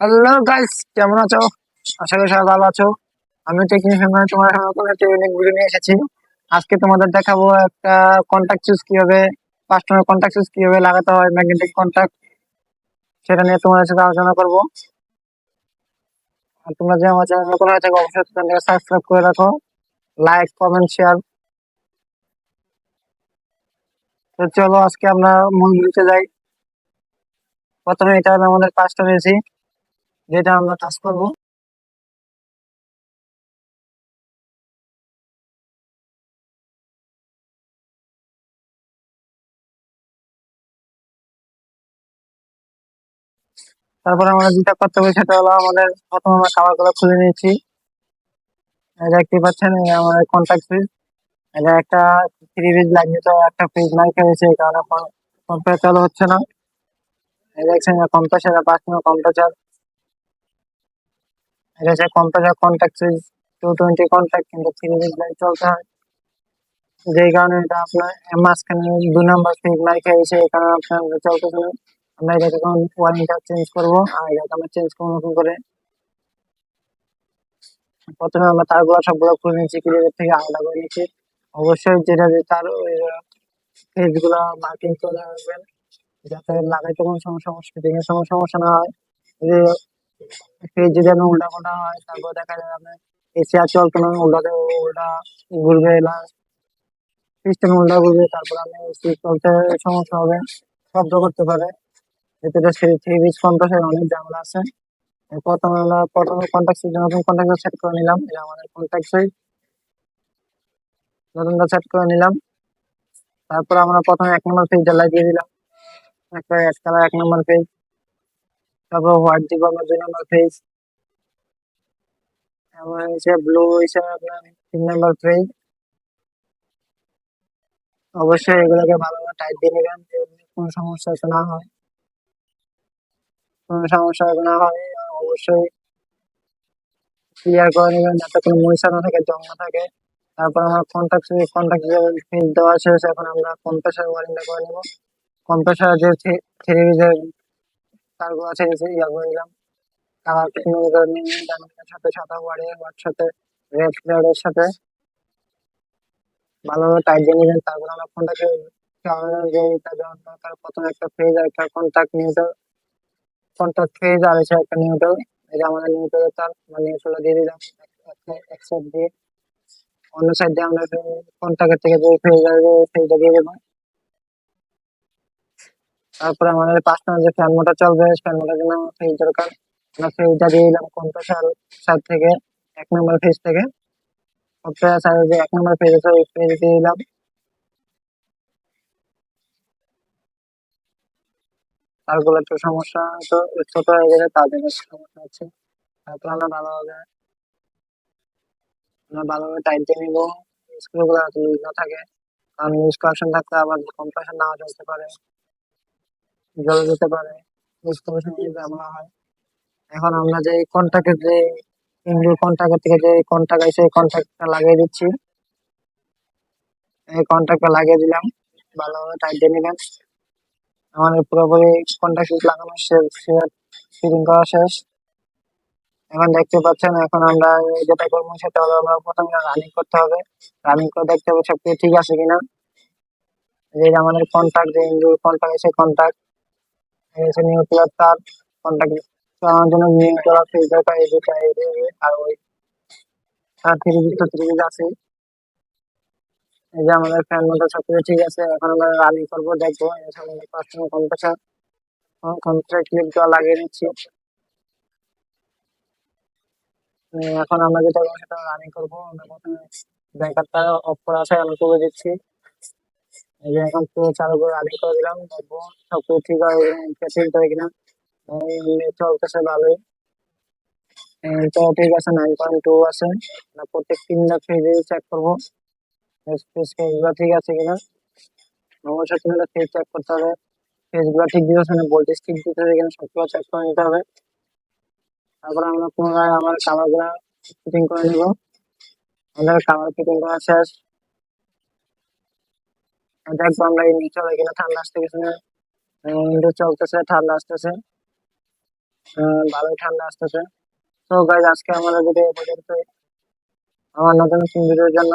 Hello guys কেমন আছো? আশা করি সবাই ভালো আছো। আমি টেকনিশিয়ান মানে তোমার নতুন একটা ইউনিক ভিডিও নিয়ে এসেছি। আজকে তোমাদের দেখাবো একটা কন্টাক্ট সুইচ কীভাবে কাস্টমার কন্টাক্ট সুইচ কীভাবে লাগাতে হয় ম্যাগনেটিক কন্টাক্ট সেটা নিয়ে তোমাদের সাথে আলোচনা করব। আর তোমরা যে আমার চ্যানেল নতুন হয়ে থাকো অবশ্যই চ্যানেলটাকে সাবস্ক্রাইব করে রাখো। লাইক কমেন্ট শেয়ার তো চলো, আজকে আমরা মূল ভিডিওতে যাই। প্রথমে এটা আমাদের পাঁচটা রয়েছে যেটা আমরা কাজ করব। তারপর আমরা যেটা করতে হবে সেটা হলো আমাদের প্রথম আমরা খাবারগুলো খুলে নিয়েছি। দেখতে পাচ্ছেন আমাদের কন্ট্যাক্ট ফ্রিজ এটা একটা থ্রি পিস লাগিয়ে তো একটা ফ্রিজ নাই খেয়েছে এই কারণে কম্পিউটার চালু হচ্ছে না। দেখছেন কম্প্রেসার পাঁচ নম্বর কম্প্রেসার এটা হচ্ছে compressor contact fridge two twenty contact কিন্তু পিস লাইট চলতে হয়। যেই কারণে এটা আপনার মাঝখানে দু নম্বর ফ্রিজ নাই খেয়েছে এই কারণে আপনার চলতেছে না আমরা এটাকে এখন ওয়ারিংটা চেঞ্জ করব আর এটাকে আমরা চেঞ্জ করব নতুন করে। প্রথমে আমরা তারগুলো সবগুলো খুলে নিচ্ছি ক্লিয়ার থেকে আলাদা করে নিচ্ছি অবশ্যই যেটা যে তার ফেজগুলো মার্কিং করে রাখবেন। যাতে লাগাইতে কোনো সমস্যা এর সমস্যা না হয়। যে ফেজ যদি আমি উল্টা পাল্টা হয়, তারপর দেখা যাবে আপনার এসি আর চলতো না উল্টাতে উল্টা ঘুরবে না। সিস্টেম উল্টা ঘুরবে, তারপর আমি এসি চলতে সমস্যা হবে, শব্দ করতে পারে। এতে থ্রি পিস কম্প্রেসার অনেক ঝামেলা আছে। প্রথমে আমরা প্রথমে কন্ট্যাক্ট নতুন কন্ট্যাক্ট সেট করে নিলাম। এটা আমাদের কন্ট্যাক্ট সুইচ নতুনটা সেট করে নিলাম। তারপর আমরা প্রথমে এক নম্বর পেজটা লাগিয়ে দিলাম। একটা এক এক নম্বর পেজ তারপর হোয়াইট দিব আমরা দুই নম্বর এবং হচ্ছে ব্লু হিসেবে আপনার তিন নম্বর অবশ্যই এগুলোকে ভালোভাবে টাইট দিয়ে নেবেন কোনো সমস্যা হয়। কোনো সমস্যা না হয়, অবশ্যই ক্লিয়ার করে নেবেন যাতে কোনো মরিচা না থাকে থাকে। তারপর আমার কন্ট্যাক্ট কন্ট্যাক্ট ফিজ দেওয়া শেষ এখন আমরা কম্প্রেসার ওয়ারিংটা করে নেব। কম্প্রেসার যে থ্রি পিসের তারগুলো আছে গেছে ইয়া করে দিলাম। করে সাথে সাদা ওয়ারে ওয়ার সাথে রেড রেডের সাথে। ভালোভাবে টাইট দিয়ে নেবেন তারপর আমরা ফোনটাকে প্রথমে একটা ফেজ আর একটা কন্ট্যাক্ট নিউট্রাল কন্ট্যাক্ট ফেজ আর হচ্ছে একটা নিউট্রাল আমাদের নিউট্রাল তার আমরা নিউট্রাল দিয়ে দিলাম, এক সাইড দিয়ে। অন্য সাইড দিয়ে আমরা কন্ট্যাক্টের থেকে ফেজ আসবে ফেজটা দিয়ে দেবো তারপরে আমাদের নম্বর যে ফ্যান মোটর চলবে ফ্যান মোটর জন্য ফেজ দরকার। আমরা ফেজটা দিয়ে দিলাম কম্প্রেসার সাইড থেকে এক নম্বর ফেজ থেকে। কম্প্রেসার সাইডে যে এক নম্বর ফেজ আছে, ওই ফেজ দিয়ে দিলাম। তারগুলো একটু সমস্যা, তো ছোট হয়ে গেলে তাদের সমস্যা হচ্ছে তারপর আমরা ভালোভাবে আমরা ভালোভাবে টাইট দিয়ে নিবো। স্ক্রুগুলো লুজ না থাকে, কারণ লুজ কানেকশন থাকলে আবার কম্প্রেশন নাও চলতে পারে। জ্বলে যেতে পারে ঝামেলা হয়। এখন আমরা যে কন্টাক্টের যে ইন্ডোর কন্টাক্টের থেকে যে কন্টাক্ট আছে এই কন্টাক্টটা লাগিয়ে দিচ্ছি। এই কন্টাক্টটা লাগিয়ে দিলাম। ভালোভাবে টাইট দিয়ে নেবেন। আমাদের পুরোপুরি কন্টাক্ট লাগানো শেষ ফিটিং করা শেষ। এখন দেখতে পাচ্ছেন, এখন আমরা যেটা করব, সেটা হলো আমরা প্রথমে রানিং করতে হবে। রানিং করে দেখতে হবে সবকিছু ঠিক আছে কিনা। যে আমাদের কন্টাক্ট যে ইন্ডোর কন্টাক্ট আছে কন্টাক্ট এসে নিউক্লিয়ার তার জন্য নিউক্লিয়ার দুটো আর ওই তার আছে এই যে আমাদের ফ্যান মোটর সবকিছু ঠিক আছে এখন আমরা রানিং করব দেখব আমাদের কাস্টমার কম্প্রেসার কম্প্রেসার ক্লিপ দেওয়া লাগিয়ে নিচ্ছি এখন আমরা যেটা সেটা রানিং করব। আমরা প্রথমে ব্যাকআপটা অফ করা আছে, আমি করে দিচ্ছি। এখন চালু করে রানিং করে দিলাম, দেখব সবকিছু ঠিক হয় ঠিক হয় কিনা চলতেছে ভালোই। তো ঠিক আছে নাইন পয়েন্ট টু আছে। প্রত্যেক তিনটা ফেজে চেক করব। ফেজগুলো ঠিক আছে কিনা? অবশ্যই তিনটা ফেজ চেক করতে হবে। ফেজগুলো ঠিক দিতেছে না ভোল্টেজ ঠিক দিতেছে কিনা, সবগুলো চেক করে নিতে হবে। তারপর আমরা পুনরায় আমার কাভারগুলো ফিটিং করে নিব। আমাদের কাভার ফিটিং করা শেষ। দেখব আমরা এই নিচে কিনা ঠান্ডা আসতে গেছে চলতেছে, ঠান্ডা আসতেছে। ভালোই ঠান্ডা আসতেছে। তো গাইজ আজকে আমাদের ভিডিও পর্যন্ত আমার নতুন ভিডিওর জন্য